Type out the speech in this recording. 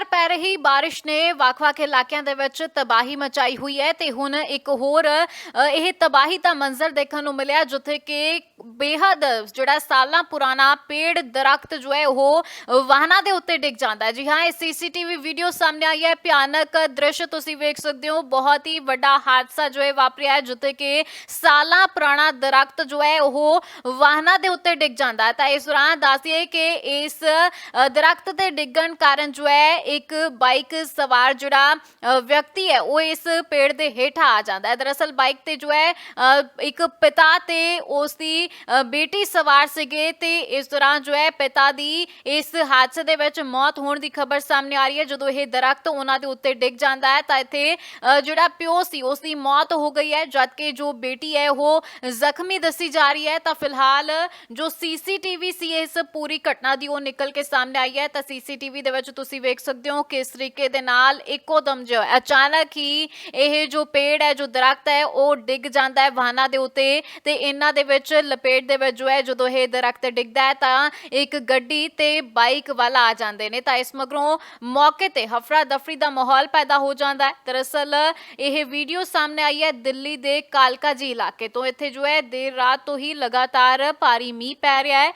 ਲਗਾਤਾਰ ਪੈ ਰਹੀ ਬਾਰਿਸ਼ ਨੇ ਵੱਖ-ਵੱਖ ਇਲਾਕਿਆਂ ਦੇ ਵਿੱਚ ਤਬਾਹੀ ਮਚਾਈ ਹੋਈ ਹੈ ਤੇ ਹੁਣ ਇੱਕ ਹੋਰ ਇਹ ਤਬਾਹੀ ਦਾ ਮੰਜ਼ਰ ਦੇਖਣ ਨੂੰ ਮਿਲਿਆ ਜਿੱਥੇ ਕਿ ਬੇਹੱਦ ਜਿਹੜਾ ਸਾਲਾਂ ਪੁਰਾਣਾ ਪੇੜ ਦਰਖਤ ਜੋ ਹੈ ਉਹ ਵਾਹਨਾਂ ਦੇ ਉੱਤੇ ਡਿੱਗ ਜਾਂਦਾ ਹੈ। ਜੀ ਹਾਂ, ਇਹ ਸੀਸੀਟੀਵੀ ਵੀਡੀਓ ਸਾਹਮਣੇ ਆਈ ਹੈ। ਭਿਆਨਕ ਦ੍ਰਿਸ਼ ਤੁਸੀਂ ਵੇਖ ਸਕਦੇ ਹੋ। ਬਹੁਤ ਹੀ ਵੱਡਾ ਹਾਦਸਾ ਜੋ ਹੈ ਵਾਪਰਿਆ ਹੈ ਜਿੱਥੇ ਕਿ ਸਾਲਾਂ ਪੁਰਾਣਾ ਦਰਖਤ ਜੋ ਹੈ ਉਹ ਵਾਹਨਾਂ ਦੇ ਉੱਤੇ ਡਿੱਗ ਜਾਂਦਾ ਹੈ। ਤਾਂ ਇਸ ਦੌਰਾਨ ਦੱਸਦੀਏ ਕਿ ਇਸ ਦਰਖਤ ਦੇ ਡਿੱਗਣ ਕਾਰਨ ਜੋ ਹੈ ਇੱਕ ਬਾਈਕ ਸਵਾਰ ਜਿਹੜਾ ਵਿਅਕਤੀ ਹੈ, ਉਹ ਇਸ ਪੇੜ ਦੇ ਹੇਠਾਂ ਆ ਜਾਂਦਾ ਹੈ। ਦਰਅਸਲ ਬਾਈਕ ਤੇ ਜੋ ਹੈ ਇੱਕ ਪਿਤਾ ਤੇ ਉਸ ਦੀ ਬੇਟੀ ਸਵਾਰ ਸੀਗੇ ਤੇ ਇਸ ਦੌਰਾਨ ਜੋ ਹੈ, ਪਿਤਾ ਦੀ ਇਸ ਹਾਦਸੇ ਦੇ ਵਿੱਚ ਮੌਤ ਹੋਣ ਦੀ ਖਬਰ ਸਾਹਮਣੇ ਆ ਰਹੀ ਹੈ। ਜਦੋਂ ਇਹ ਦਰਖਤ ਉਹਨਾਂ ਦੇ ਉੱਤੇ ਡਿੱਗ ਜਾਂਦਾ ਹੈ, ਤਾਂ ਇੱਥੇ ਜਿਹੜਾ ਪਿਓ ਸੀ, ਉਸ ਦੀ ਮੌਤ ਹੋ ਗਈ ਹੈ। ਜਦਕਿ ਜੋ ਬੇਟੀ ਹੈ, ਉਹ ਜ਼ਖਮੀ ਦੱਸੀ ਜਾ ਰਹੀ ਹੈ, ਤਾਂ ਫਿਲਹਾਲ ਜੋ ਸੀਸੀਟੀਵੀ ਸੀ, ਇਸ ਪੂਰੀ ਘਟਨਾ ਦੀ ਉਹ ਨਿਕਲ ਕੇ ਸਾਹਮਣੇ ਆਈ ਹੈ। ਤਾਂ ਸੀਸੀਟੀਵੀ ਦੇ ਵਿੱਚ ਤੁਸੀਂ ਵੇਖ ਸਕਦੇ ਹੋ ਕਿਸ ਤਰੀਕੇ ਦੇ ਨਾਲ ਇੱਕੋ ਦਮ ਜੋ ਅਚਾਨਕ ਹੀ ਇਹ ਜੋ ਪੇੜ ਹੈ, ਜੋ ਦਰਖਤ ਹੈ, ਉਹ ਡਿੱਗ ਜਾਂਦਾ ਹੈ ਵਾਹਨਾਂ ਦੇ ਉੱਤੇ ਤੇ ਇਹਨਾਂ ਦੇ ਵਿੱਚ ਲਪੇਟ ਦੇ ਵਿੱਚ ਜੋ ਹੈ, ਜਦੋਂ ਇਹ ਦਰਖਤ ਡਿੱਗਦਾ ਹੈ ਤਾਂ ਇੱਕ ਗੱਡੀ ਤੇ ਬਾਈਕ ਵਾਲਾ ਆ ਜਾਂਦੇ ਨੇ। ਤਾਂ ਇਸ ਮਗਰੋਂ ਮੌਕੇ ਤੇ ਹਫੜਾ ਦਫੜੀ ਦਾ ਮਾਹੌਲ ਪੈਦਾ ਹੋ ਜਾਂਦਾ ਹੈ। ਦਰਅਸਲ ਇਹ ਵੀਡੀਓ ਸਾਹਮਣੇ ਆਈ ਹੈ ਦਿੱਲੀ ਦੇ ਕਾਲਕਾ ਜੀ ਇਲਾਕੇ ਤੋਂ। ਇੱਥੇ ਜੋ ਹੈ, ਦੇਰ ਰਾਤ ਤੋਂ ਹੀ ਲਗਾਤਾਰ ਭਾਰੀ ਮੀਂਹ ਪੈ ਰਿਹਾ ਹੈ।